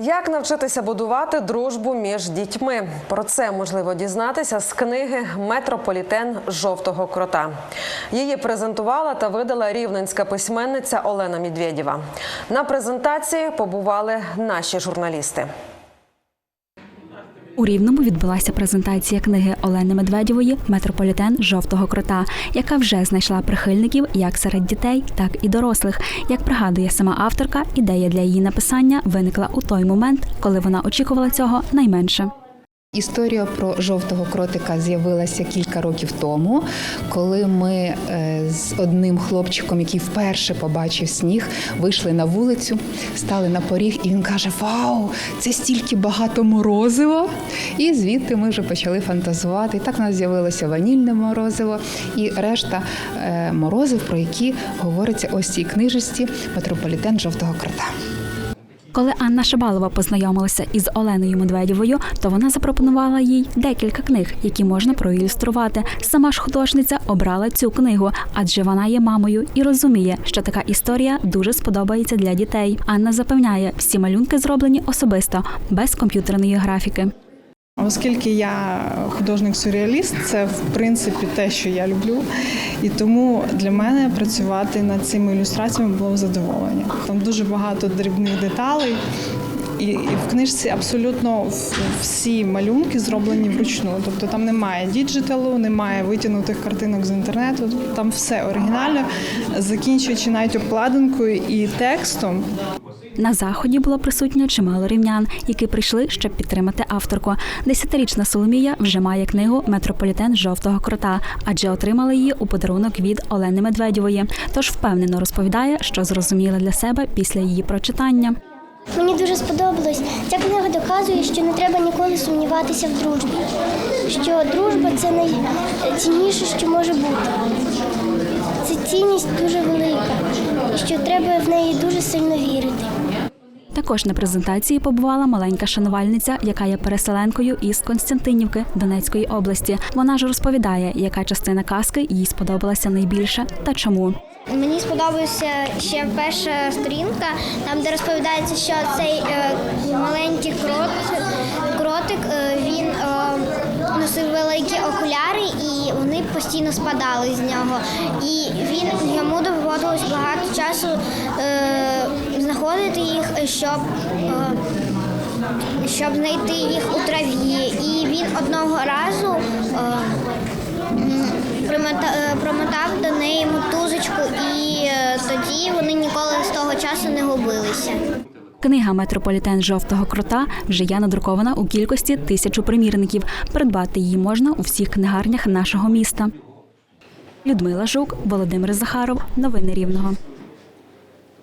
Як навчитися будувати дружбу між дітьми? Про це можливо дізнатися з книги Метрополітен жовтого крота. Її презентувала та видала рівненська письменниця Олена Медведєва. На презентації побували наші журналісти. У Рівному відбулася презентація книги Олени Медведєвої Метрополітен жовтого крота, яка вже знайшла прихильників як серед дітей, так і дорослих. Як пригадує сама авторка, ідея для її написання виникла у той момент, коли вона очікувала цього найменше. Історія про жовтого кротика з'явилася кілька років тому, коли ми е, з одним хлопчиком, який вперше побачив сніг, вийшли на вулицю, стали на поріг, і він каже: Вау, це стільки багато морозива! І звідти ми вже почали фантазувати. І так у нас з'явилося ванільне морозиво і решта е, морозив, про які говориться ось цій книжечці Метрополітен жовтого крота. Коли Анна Шабалова познайомилася із Оленою Медведєвою, то вона запропонувала їй декілька книг, які можна проілюструвати. Сама ж художниця обрала цю книгу, адже вона є мамою і розуміє, що така історія дуже сподобається для дітей. Анна запевняє, всі малюнки зроблені особисто, без комп'ютерної графіки. Оскільки я художник-сюрреаліст, це в принципі те, що я люблю. І тому для мене працювати над цими ілюстраціями було задоволення. Там дуже багато дрібних деталей. І і в книжці абсолютно всі малюнки зроблені вручну. Тобто там немає діджиталу, немає витягнутих картинок з інтернету. Там все оригінально, закінчуючи навіть обкладинкою і текстом. На заході було присутньо чимало рівнян, які прийшли, щоб підтримати авторку. Десятирічна Соломія вже має книгу Метрополітен жовтого крота, адже отримала її у подарунок від Олени Медведєвої. Тож впевнено розповідає, що зрозуміла для себе після її прочитання. Мені дуже сподобалось. Ця книга доказує, що не треба ніколи сумніватися в дружбі. Що дружба це найцінніше, що може бути. Це цінність дуже велика, і що треба в неї дуже сильно вірити. Також на презентації побувала маленька шанувальниця, яка є переселенкою із Константинівки Донецької області. Вона ж розповідає, яка частина казки їй сподобалася найбільше та чому. Мені сподобалася ще перша сторінка, там де розповідається, що цей е, маленький крот, кротик е, він е, носив великі окуляри і вони постійно спадали з нього. І він йому доводилось багато часу знаходити їх, щоб. Щоб знайти їх у траві. І він одного разу е, промотав до неї губилися. Книга Метрополітен жовтого крота вже є надрукована у кількості тисячу примірників. Придбати її можна у всіх книгарнях нашого міста. Людмила Жук, Володимир Захаров. Новини Рівного.